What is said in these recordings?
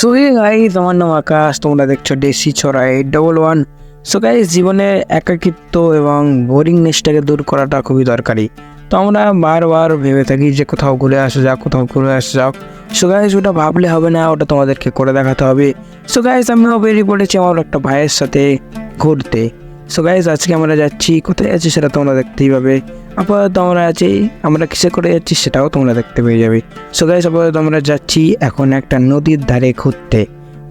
So hey guys আমার নাম আকাশ, তোমরা দেখছ দেশি ছড়া eight double one so guys জীবনে একাকিত্ব এবং বোরিংনেসটাকে দূর করাটা খুবই দরকারি। তো আমরা বারবার ভেবে থাকি যে কোথাও ঘুরে আসা যাক, কোথাও ঘুরে আসা যাক। সো গাইস ওটা ভাবলে হবে না, ওটা তোমাদেরকে করে দেখাতে হবে। সো গাইস আমিও বেরিয়ে পড়েছি আমার একটা ভাইয়ের সাথে ঘুরতে। সো গাইস আজকে আমরা যাচ্ছি, কোথায় যাচ্ছি সেটা তোমরা দেখতেই পাবে। আপাতত আমরা আছি, আমরা কিসে করে যাচ্ছি সেটাও তোমরা দেখতে পেয়ে যাবে। সো গাইস আপাতত আমরা যাচ্ছি এখন একটা নদীর ধারে ঘুরতে।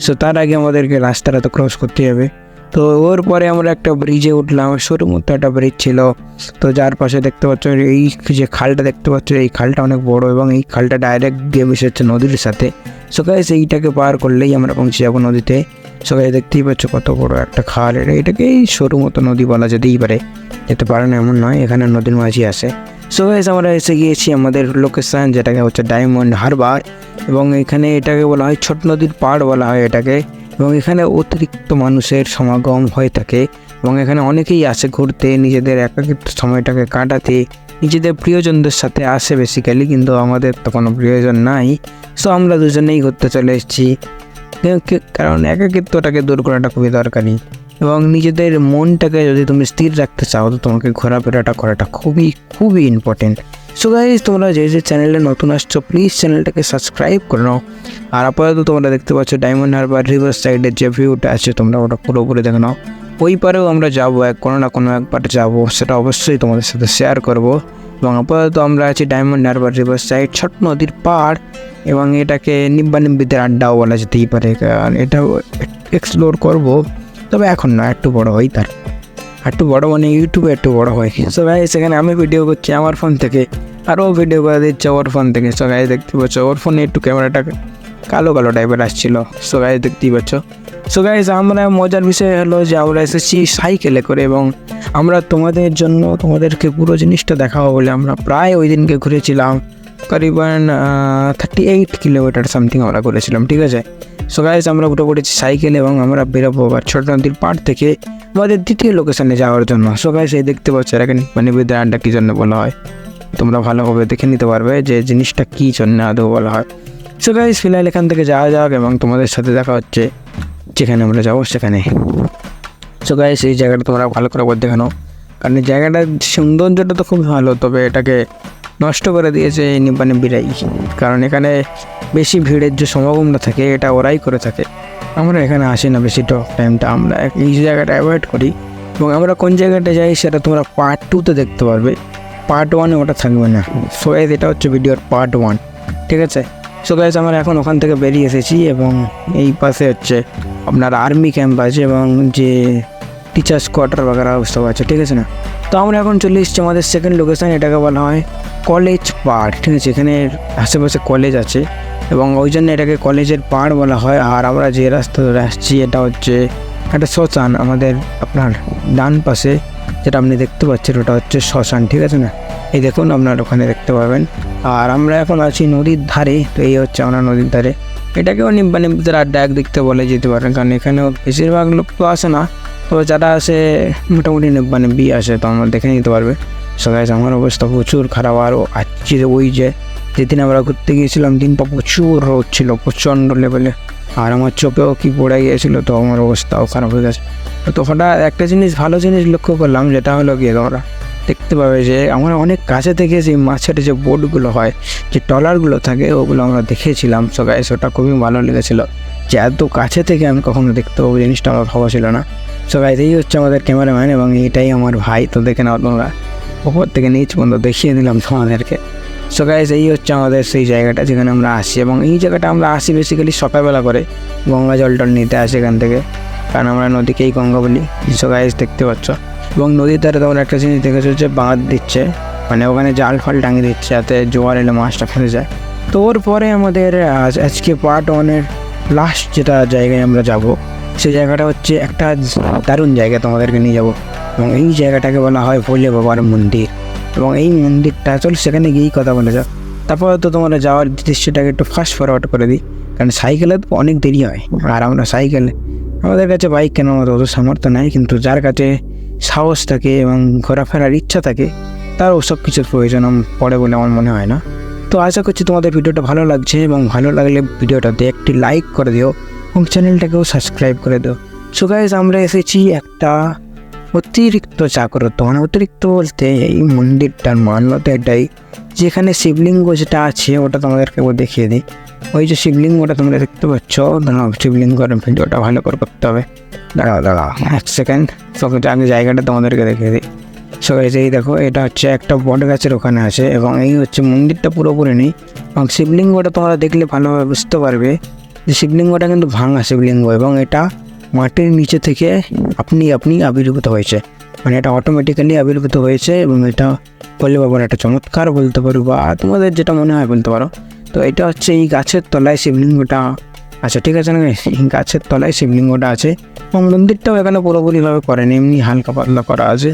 সো তার আগে আমাদেরকে রাস্তাটা তো ক্রস করতে হবে। তো ওর পরে আমরা একটা ব্রিজে উঠলাম, সরু মতো একটা ব্রিজ ছিল। তো যার পাশে দেখতে পাচ্ছ এই যে খালটা দেখতে পাচ্ছ, এই খালটা অনেক বড় এবং এই খালটা ডাইরেক্ট গিয়ে মিশে হচ্ছে নদীর সাথে। সো গাইস এইটাকে পার করলেই আমরা পৌঁছে যাব নদীতে। সো গাইস দেখতেই পাচ্ছ কত বড় একটা খাল। এটা এটাকেই সরু মতো নদী বলা যেতেই পারে। যেতে পারে না, এমন নয়, এখানে নদীর মাঝি আসে সো গাইস আমরা এসে গিয়েছি আমাদের লোকেশন যেটাকে হচ্ছে ডায়মন্ড হারবার এবং এখানে এটাকে বলা হয় ছোট নদীর পাড় বলা হয় এটাকে। এবং এখানে অতিরিক্ত মানুষের সমাগম হয়ে থাকে, এবং এখানে অনেকেই আসে ঘুরতে, নিজেদের একাকিত্ব সময়টাকে কাটাতে, নিজেদের প্রিয়জনদের সাথে আসে বেসিক্যালি কিন্তু আমাদের তো কোনো প্রিয়জন নাই। সো আমরা দুজনেই ঘুরতে চলে এসেছি। কারণ একাকিত্বটাকে দূর করাটা খুবই দরকারি। এবং নিজেদের মনটাকে যদি তুমি স্থির রাখতে চাও, তো তোমাকে ঘোরাফেরাটা করাটা খুবই খুবই ইম্পর্টেন্ট সো গাইজ তোমরা যে যে চ্যানেলে নতুন আসছো প্লিজ চ্যানেলটাকে সাবস্ক্রাইব করে নাও। আর আপাতত তোমরা দেখতে পাচ্ছ ডায়মন্ড হারবার রিভার সাইডের যে ভিউটা আছে, তোমরা ওটা পুরোপুরি দেখে নাও। ওই পারেও আমরা যাব, এক, কোনো না কোনো একবার যাব, সেটা অবশ্যই তোমাদের সাথে শেয়ার করব। এবং আপাতত আমরা আছি ডায়মন্ড হারবার রিভার সাইড ছোট নদীর পাড়। এবং এটাকে নিব্বা নিব্বিদের আড্ডাও বলা যেতেই পারে, কারণ এটাও এক্সপ্লোর করব। তবে এখন না একটু বড় হয় তার। একটু বড় মানে ইউটিউবে একটু বড় হয়। সো গাই সেখানে আমি ভিডিও করছি আমার ফোন থেকে। আরও ভিডিও করে দিচ্ছে ওর ফোন থেকে। সো গাই দেখতে পাচ্ছ, ওর ফোনে একটু ক্যামেরাটা কালো কালো টাইপের আসছিল। সো গাই দেখতেই পাচ্ছ। সো গাইজ আমরা মজার বিষয় হলো যে আমরা এসেছি সাইকেলে করে এবং আমরা তোমাদের জন্য তোমাদেরকে পুরো জিনিসটা দেখাবো বলে আমরা প্রায় ওই দিনকে ঘুরেছিলাম। করিবান থার্টি এইট কিলোমিটার সামথিং আমরা করেছিলাম, ঠিক আছে? সো গাইজ আমরা উঠে পড়েছি সাইকেল এবং আমরা বেরোবো আবার ছোট নদীর পাড় থেকে আমাদের দ্বিতীয় লোকেশনে যাওয়ার জন্য। সো গাইজ এই দেখতে পাচ্ছ এটাকে মানে বিদ্যা আড্ডা কী জন্য বলা হয়? তোমরা ভালোভাবে দেখে নিতে পারবে যে জিনিসটা কী জন্য আদৌ বলা হয়। সো গাইজ ফিলহাল এখান থেকে যাওয়া যাক এবং তোমাদের সাথে দেখা হচ্ছে, যেখানে আমরা যাব সেখানে। সো গাইজ এই জায়গাটা তোমরা ভালো করে একবার দেখে কারণ জায়গাটার সৌন্দর্যটা তো খুব ভালো, তবে এটাকে নষ্ট করে দিয়েছে এই নিব্বা নিব্বিরাই কারণ এখানে বেশি ভিড়ের যে সমাগমটা থাকে, এটা ওরাই করে থাকে। আমরা এখানে আসি না বেশি টক টাইমটা আমরা এই জায়গাটা অ্যাভয়েড করি। এবং আমরা কোন জায়গাটা যাই সেটা তোমরা পার্ট টুতে দেখতে পারবে। পার্ট ওয়ানে ওটা থাকবে না। সো এটা হচ্ছে ভিডিওর পার্ট ওয়ান ঠিক আছে? সো গাইজ আমরা এখন ওখান থেকে বেরিয়ে এসেছি এবং এই পাশে হচ্ছে আপনার আর্মি ক্যাম্প আছে এবং যে টিচার্স কোয়ার্টার বাগেরা সব আছে। ঠিক আছে না? তো আমরা এখন চলে এসেছি আমাদের সেকেন্ড লোকেশান এটাকে বলা হয় কলেজ পাড়, ঠিক আছে? এখানে আশেপাশে কলেজ আছে। এবং ওই জন্য এটাকে কলেজের পাড় বলা হয়। আর আমরা যে রাস্তা ধরে আসছি, এটা হচ্ছে একটা শ্মশান আমাদের আপনার ডান পাশে, যেটা আপনি দেখতে পাচ্ছেন, ওটা হচ্ছে শ্মশান, ঠিক আছে না? এই দেখুন, আপনার ওখানে দেখতে পাবেন। আর আমরা এখন আছি নদীর ধারে, তো এই হচ্ছে আমরা নদীর ধারে। এটাকেও নিব্বা নিব্বিদের আড্ডা দেখতে বলে যেতে পারেন, কারণ এখানেও বেশিরভাগ লোক তো আসে না। তবে যারা আসে, মোটামুটি নিব্বা নিব্বি আসে, তো আমরা দেখে নিতে পারবে। সবাই আমার অবস্থা প্রচুর খারাপ আর আজকে ওই যে যেদিন আমরা ঘুরতে গিয়েছিলাম দিনটা প্রচুর রোদ ছিল, প্রচণ্ড লেভেলে আর আমার চোখেও কি পড়ে গিয়েছিল, তো আমার অবস্থাও খারাপ হয়ে গেছে। তো হঠাৎ একটা জিনিস, ভালো জিনিস লক্ষ্য করলাম, যেটা হলো গিয়ে তোমরা দেখতে পাবে যে আমরা অনেক কাছে থেকে যে মাছের যে বোটগুলো হয়, যে ট্রলারগুলো থাকে, ওগুলো আমরা দেখেছিলাম। সো গাইস ওটা খুবই ভালো লেগেছিলো। যে এত কাছে থেকে আমি কখনো দেখতে পাবো, জিনিসটা আমার ভাবা ছিল না। সো গাইস এই হচ্ছে আমাদের ক্যামেরাম্যান এবং এটাই আমার ভাই। তো দেখে নাও তোমরা। ওপর থেকে নিচ পর্যন্ত দেখিয়ে দিলাম তোমাদেরকে। সো গাইস এই হচ্ছে আমাদের সেই জায়গাটা যেখানে আমরা আসি এবং এই জায়গাটা আমরা আসি বেসিক্যালি সকালবেলা করে। গঙ্গা জল টল নিতে আসি এখান থেকে, কারণ আমরা নদীকেই গঙ্গা বলি। সো গাইস দেখতে পাচ্ছ। এবং নদীর ধারে তোমরা একটা জিনিস দেখেছ যে বাঁধ দিচ্ছে মানে ওখানে জাল ফাল টাঙিয়ে দিচ্ছে যাতে জোয়ার এলে মাছটা ফেলে যায়। তো ওর পরে আমাদের আজ- আজকে পার্ট ওয়ানের লাস্ট যেটা জায়গায় আমরা যাব, সেই জায়গাটা হচ্ছে একটা দারুণ জায়গা তোমাদেরকে নিয়ে যাব। এবং এই জায়গাটাকে বলা হয় ভোলে বাবার মন্দির। এবং এই মন্দিরটা চল, সেখানে গিয়েই কথা বলে যাও তারপর তো তোমরা যাওয়ার দৃশ্যটাকে একটু ফাস্ট ফরওয়ার্ড করে দিই। কারণ সাইকেলে তো অনেক দেরি হয়, আর আমরা সাইকেলে আমাদের কাছে বাইক কেন আমাদের অত সামর্থ্য নাই, কিন্তু যার কাছে সাহস থাকে এবং ঘোরাফেরার ইচ্ছা থাকে, তার ওসব কিছুর প্রয়োজন পড়ে বলে আমার মনে হয় না। তো তো আশা করছি তোমাদের ভিডিওটা ভালো লাগছে এবং ভালো লাগলে ভিডিওটাতে একটি লাইক করে দিও এবং চ্যানেলটাকেও সাবস্ক্রাইব করে দিও। সো গাইজ আমরা এসেছি একটা অতিরিক্ত জাগ্রত মানে অতিরিক্ত বলতে এই মন্দিরটার মান্যতা এটাই যেখানে শিবলিঙ্গ যেটা আছে, ওটা তোমাদেরকে দেখিয়ে দিই। ওই যে শিবলিঙ্গটা তোমরা দেখতে পাচ্ছ, দাঁড়াও, শিবলিঙ্গের ভিডিওটা ভালো করে করতে হবে। দাঁড়াও দাঁড়াও, এক সেকেন্ড সঙ্গে আগে জায়গাটা তোমাদেরকে দেখিয়ে দিই। সো এই দেখো, এটা হচ্ছে একটা বট গাছের ওখানে আছে, এবং এই হচ্ছে মন্দিরটা পুরোপুরি নেই। এবং শিবলিঙ্গটা তোমরা দেখলে ভালোভাবে বুঝতে পারবে যে শিবলিঙ্গটা কিন্তু ভাঙা শিবলিঙ্গ, এবং এটা মাটির নিচে থেকে আপনি আপনি আবির্ভূত হয়েছে। মানে এটা অটোমেটিক্যালি আবির্ভূত হয়েছে এবং এটা বললে বাবার একটা চমৎকার বলতে পারো বা তোমাদের যেটা মনে হয় বলতে পারো। তো এটা হচ্ছে এই গাছের তলায় শিবলিঙ্গটা আচ্ছা ঠিক আছে না এই গাছের তলায় শিবলিঙ্গটা আছে এবং মন্দিরটাও এখানে পুরোপুরিভাবে করেনি, এমনি হালকা পাতলা করা আছে।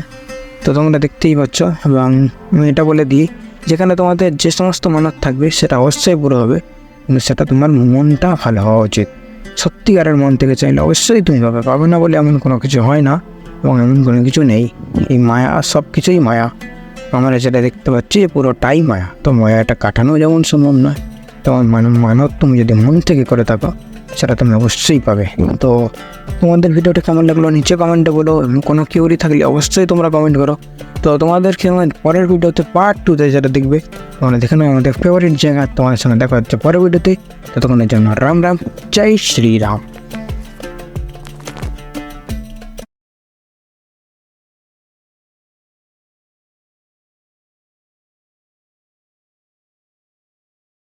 তো তোমরা দেখতেই পাচ্ছ এবং আমি এটা বলে দিই, যেখানে তোমাদের যে সমস্ত মানত থাকবে সেটা অবশ্যই পুরো হবে। কিন্তু সেটা তোমার মনটা ভালো হওয়া উচিত। সত্যিকারের মন থেকে চাইলে অবশ্যই তুমি পাবে পাবে না বলে এমন কোনো কিছু হয় না এবং এমন কোনো কিছু নেই। এই মায়া, সব কিছুই মায়া। আমরা যেটা দেখতে পাচ্ছি যে পুরোটাই মায়া। তো মায়াটা কাটানো যেমন সম্ভব নয়। তেমন মানব মানব তুমি যদি মন থেকে করে থাকো সেটা তুমি অবশ্যই পাবে। তো তোমাদের ভিডিওটা কেমন লাগল নিচে কমেন্টে বলো কোনো কিউরি থাকলে অবশ্যই তোমরা কমেন্ট করো। তো তোমাদের কেমন পরের ভিডিওতে পার্ট টুতে যেটা দেখবে, তোমরা দেখে আমাদের ফেভারিট জায়গা তোমাদের সঙ্গে দেখা হচ্ছে পরের ভিডিওতে। ততক্ষণের জন্য রাম রাম, জয় শ্রীরাম।